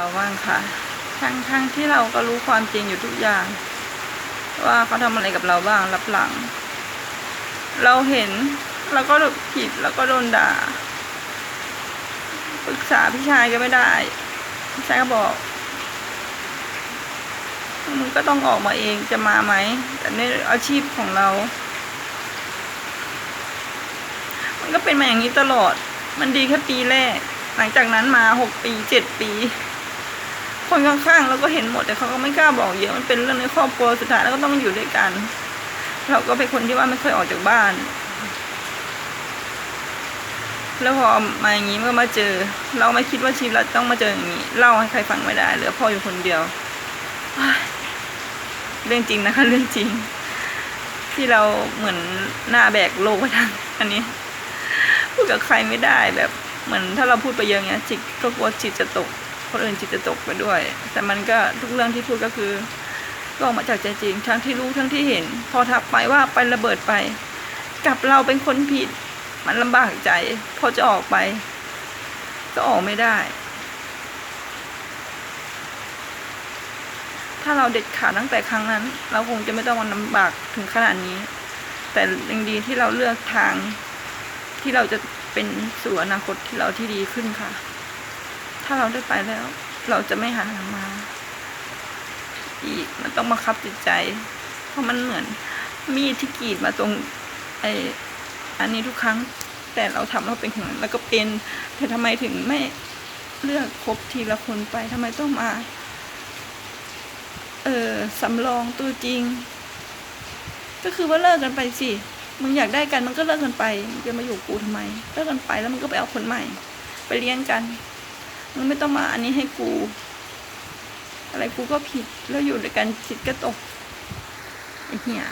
เราบ้างค่ะ ทั้งทั้งที่เราก็รู้ความจริงอยู่ทุกอย่าง ว่าเขาทำอะไรกับเราบ้างรับหลัง เราเห็นเราก็ผิดแล้วก็โดนด่าปรึกษาพี่ชายก็ไม่ได้พี่ชายก็บอกมึงก็ต้องออกมาเองจะมาไหมแต่ในอาชีพของเรา มันก็เป็นมาอย่างนี้ตลอด มันดีแค่ปีแรก หลังจากนั้นมาหกปีเจ็ดปี คนข้างๆเราก็เห็นหมดแต่เขาก็ไม่กล้าบอกเยอะมันเป็นเรื่องในครอบครัวสุดท้ายแล้วก็ต้องอยู่ด้วยกัน เราก็เป็นคนที่ว่าไม่เคยออกจากบ้าน แล้วพอมาอย่างนี้เมื่อมาเจอ เราไม่คิดว่าชีวิตเราต้องมาเจออย่างนี้เล่าให้ใครฟังไม่ได้เหลือพ่ออยู่คนเดียวเฮ้ยเรื่องจริงนะคะ เรื่องจริง ที่เราเหมือนหน้าแบกโลกไปทางอันนี้พูดกับใครไม่ได้แบบเหมือนถ้าเราพูดไปเยอะเงี้ยจิตก็กลัวจิตจะตก คนอื่นจิตจะตกไปด้วย แต่มันก็ทุกเรื่องที่พูดก็คือก็ออกมาจากใจจริง ทั้งที่รู้ทั้งที่เห็น พอทักไปว่าไประเบิดไป กับเราเป็นคนผิด มันลำบากใจ พอจะออกไป ก็ออกไม่ได้ ถ้าเราเด็ดขาดตั้งแต่ครั้งนั้น เราคงจะไม่ต้องมาลำบากถึงขนาดนี้ แต่ยังดีที่เราเลือกทางที่เราจะเป็นสู่อนาคตที่เราที่ดีขึ้นค่ะ ถ้าเราได้ไปแล้ว เราจะไม่หันหลังมา อีกมันต้องบังคับจิตใจ เพราะมันเหมือน มีดที่กรีดมาตรงไออันนี้ทุกครั้ง แต่เราทำเราเป็นของนั้นแล้วก็เป็นแต่ทำไมถึงไม่เลือกคบทีละคนไปทำไมต้องมา เออสำรองตัวจริง ก็คือว่าเลิกกันไปสิมึงอยากได้กันมันก็เลิกกันไปมึงจะมาอยู่กูทำไม เลิกกันไปแล้วมันก็ไปเอาคนใหม่ ไปเลี้ยงกัน มึงไม่ต้องมาอันนี้ให้กู อะไรกูก็ผิดแล้วอยู่ด้วยกันจิตก็ตกไอ้เหี้ย